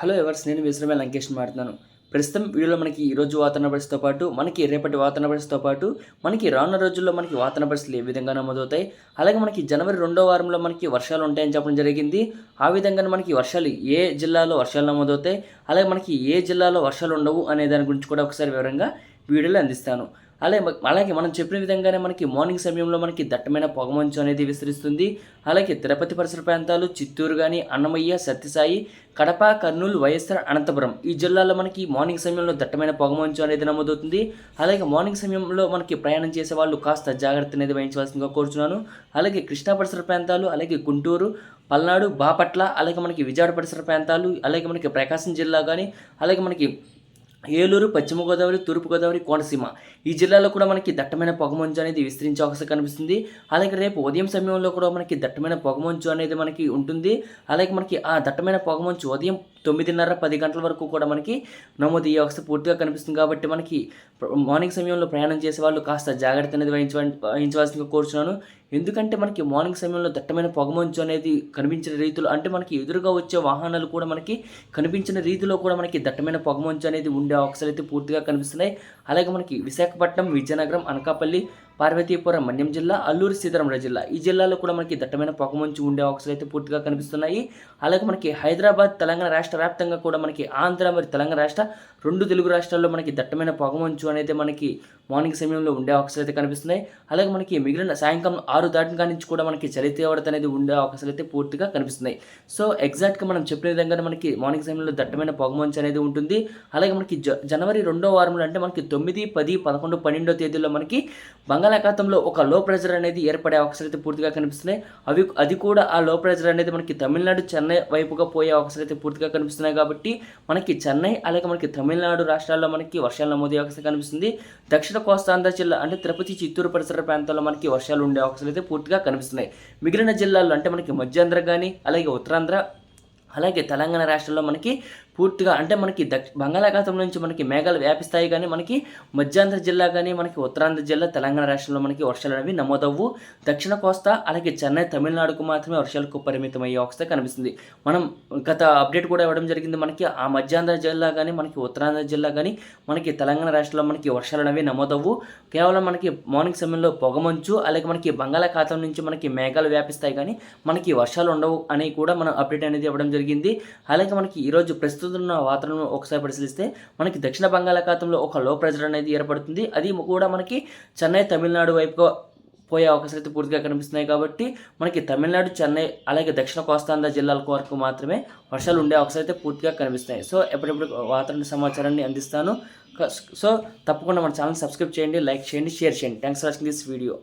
Hello ఎవర్స్ నేను విశ్రమే లంకేష్ మాట్లాడుతున్నాను ప్రస్తుతం వీడియోలో మనకి ఈ రోజు వాతావరణ పరిస్థితితో పాటు మనకి రేపటి వాతావరణ పరిస్థితితో పాటు మనకి రానున్న రోజుల్లో మనకి వాతావరణ పరిస్థితులు ఏ విధంగా నమోదవుతాయి? అలాగే మనకి జనవరి రెండో వారంలో మనకి వర్షాలు ఉంటాయని చెప్పడం జరిగింది. ఆ విధంగానే మనకి వర్షాలు ఏ జిల్లాలో వర్షాలు నమోదవుతాయి? అలాగే మనకి ఏ జిల్లాలో వర్షాలు ఉండవు అనే దాని గురించి కూడా ఒకసారి వివరంగా వీడియోలు అందిస్తాను. అలాగే అలాగే మనం చెప్పిన విధంగానే మనకి మార్నింగ్ సమయంలో మనకి దట్టమైన పొగమంచు అనేది విస్తరిస్తుంది. అలాగే తిరుపతి పరిసర ప్రాంతాలు చిత్తూరు కానీ అన్నమయ్య సత్యసాయి కడప కర్నూలు వైఎస్ఆర్ అనంతపురం ఈ జిల్లాలో మనకి మార్నింగ్ సమయంలో దట్టమైన పొగమంచు అనేది నమోదవుతుంది. అలాగే మార్నింగ్ సమయంలో మనకి ప్రయాణం చేసే వాళ్ళు కాస్త జాగ్రత్త అనేది వహించవలసిందిగా కోరుచున్నాను. అలాగే కృష్ణా పరిసర ప్రాంతాలు అలాగే గుంటూరు పల్నాడు బాపట్ల అలాగే మనకి విజయవాడ పరిసర ప్రాంతాలు అలాగే మనకి ప్రకాశం జిల్లా కానీ అలాగే మనకి ఏలూరు పశ్చిమ గోదావరి తూర్పు గోదావరి కోనసీమ. ఈ జిల్లాలో కూడా మనకి దట్టమైన పొగమంచు అనేది విస్తరించే అవకాశం కనిపిస్తుంది. అలాగే రేపు ఉదయం సమయంలో కూడా మనకి దట్టమైన పొగమంచు అనేది మనకి ఉంటుంది. అలాగే మనకి ఆ దట్టమైన పొగమంచు ఉదయం తొమ్మిదిన్నర పది గంటల వరకు కూడా మనకి నమోదు అయ్యే అవస్థ పూర్తిగా కనిపిస్తుంది కాబట్టి మనకి మార్నింగ్ సమయంలో ప్రయాణం చేసే వాళ్ళు కాస్త జాగ్రత్త అనేది వహించవలసిందిగా కోరుచున్నాను. ఎందుకంటే మనకి మార్నింగ్ సమయంలో దట్టమైన పొగమంచు అనేది కనిపించిన రీతిలో అంటే మనకి ఎదురుగా వచ్చే వాహనాలు కూడా మనకి కనిపించిన రీతిలో కూడా మనకి దట్టమైన పొగమంచు అనేది ఉండే అవకాశాలు అయితే పూర్తిగా కనిపిస్తున్నాయి. అలాగే మనకి విశాఖపట్నం విజయనగరం అనకాపల్లి పార్వతీపురం మన్యం జిల్లా అల్లూరు సీతారామరాజు జిల్లా. ఈ జిల్లాలో కూడా మనకి దట్టమైన పొగమంచు ఉండే అవకాశాలు అయితే పూర్తిగా కనిపిస్తున్నాయి. అలాగే మనకి హైదరాబాద్ తెలంగాణ రాష్ట్ర వ్యాప్తంగా కూడా మనకి ఆంధ్ర మరియు తెలంగాణ రాష్ట్ర రెండు తెలుగు రాష్ట్రాల్లో మనకి దట్టమైన పొగమంచు అనేది మనకి మార్నింగ్ సమయంలో ఉండే అవకాశాలు అయితే కనిపిస్తున్నాయి. అలాగే మనకి మిగిలిన సాయంకాలం ఆరు దాటిన నుంచి కూడా మనకి చలి తీవ్రత అనేది ఉండే అవకాశాలు అయితే పూర్తిగా కనిపిస్తున్నాయి. సో ఎగ్జాక్ట్గా మనం చెప్పిన విధంగానే మనకి మార్నింగ్ సమయంలో దట్టమైన పొగమంచు అనేది ఉంటుంది. అలాగే మనకి జనవరి రెండో వారంలో అంటే మనకి తొమ్మిది పది పదకొండు పన్నెండో తేదీలో మనకి బంగాళాఖాతంలో ఒక లో ప్రెజర్ అనేది ఏర్పడే అవకాశాలు అయితే పూర్తిగా కనిపిస్తున్నాయి. అవి అది కూడా ఆ లో ప్రెజర్ అనేది మనకి తమిళనాడు చెన్నై వైపుగా పోయే అవకాశాలు అయితే పూర్తిగా కనిపిస్తున్నాయి కాబట్టి మనకి చెన్నై అలాగే మనకి తమిళనాడు రాష్ట్రాల్లో మనకి వర్షాలు నమోదయ్యే అవకాశం కనిపిస్తుంది. దక్షిణ కోస్తాంధ్ర జిల్లా అంటే తిరుపతి చిత్తూరు పరిసర ప్రాంతాల్లో మనకి వర్షాలు ఉండే అవకాశాలు అయితే పూర్తిగా కనిపిస్తున్నాయి. మిగిలిన జిల్లాల్లో అంటే మనకి మధ్యాంధ్ర కానీ అలాగే ఉత్తరాంధ్ర అలాగే తెలంగాణ రాష్ట్రంలో మనకి పూర్తిగా అంటే మనకి దక్ష బంగాళాఖాతం నుంచి మనకి మేఘాలు వ్యాపిస్తాయి కానీ మనకి మధ్యాంధ్ర జిల్లా కానీ మనకి ఉత్తరాంధ్ర జిల్లా తెలంగాణ రాష్ట్రంలో మనకి వర్షాలు అనేవి నమోదవ్వు. దక్షిణ కోస్తా అలాగే చెన్నై తమిళనాడుకు మాత్రమే వర్షాలకు పరిమితం అయ్యే అవస్థ కనిపిస్తుంది. మనం గత అప్డేట్ కూడా ఇవ్వడం జరిగింది మనకి ఆ మధ్యాంధ్ర జిల్లా కానీ మనకి ఉత్తరాంధ్ర జిల్లా కానీ మనకి తెలంగాణ రాష్ట్రంలో మనకి వర్షాలు అనేవి నమోదవ్వు. కేవలం మనకి మార్నింగ్ సమయంలో పొగమంచు అలాగే మనకి బంగాళాఖాతం నుంచి మనకి మేఘాలు వ్యాపిస్తాయి కానీ మనకి వర్షాలు ఉండవు అని కూడా మనం అప్డేట్ అనేది ఇవ్వడం జరిగింది. అలాగే మనకి ఈరోజు ప్రస్తుతం ఉన్న వాతావరణం ఒకసారి పరిశీలిస్తే మనకి దక్షిణ బంగాళాఖాతంలో ఒక లో ప్రెజర్ అనేది ఏర్పడుతుంది. అది కూడా మనకి చెన్నై తమిళనాడు వైపుగా పోయే అవకాశాలు అయితే పూర్తిగా కనిపిస్తున్నాయి కాబట్టి మనకి తమిళనాడు చెన్నై అలాగే దక్షిణ కోస్తాంధ్ర జిల్లాల వరకు మాత్రమే వర్షాలు ఉండే అవకాశాలు అయితే పూర్తిగా కనిపిస్తున్నాయి. సో ఎప్పుడెప్పుడు వాతావరణ సమాచారాన్ని అందిస్తాను. సో తప్పకుండా మన ఛానల్ సబ్స్క్రైబ్ చేయండి లైక్ చేయండి షేర్ చేయండి. Thanks for watching this video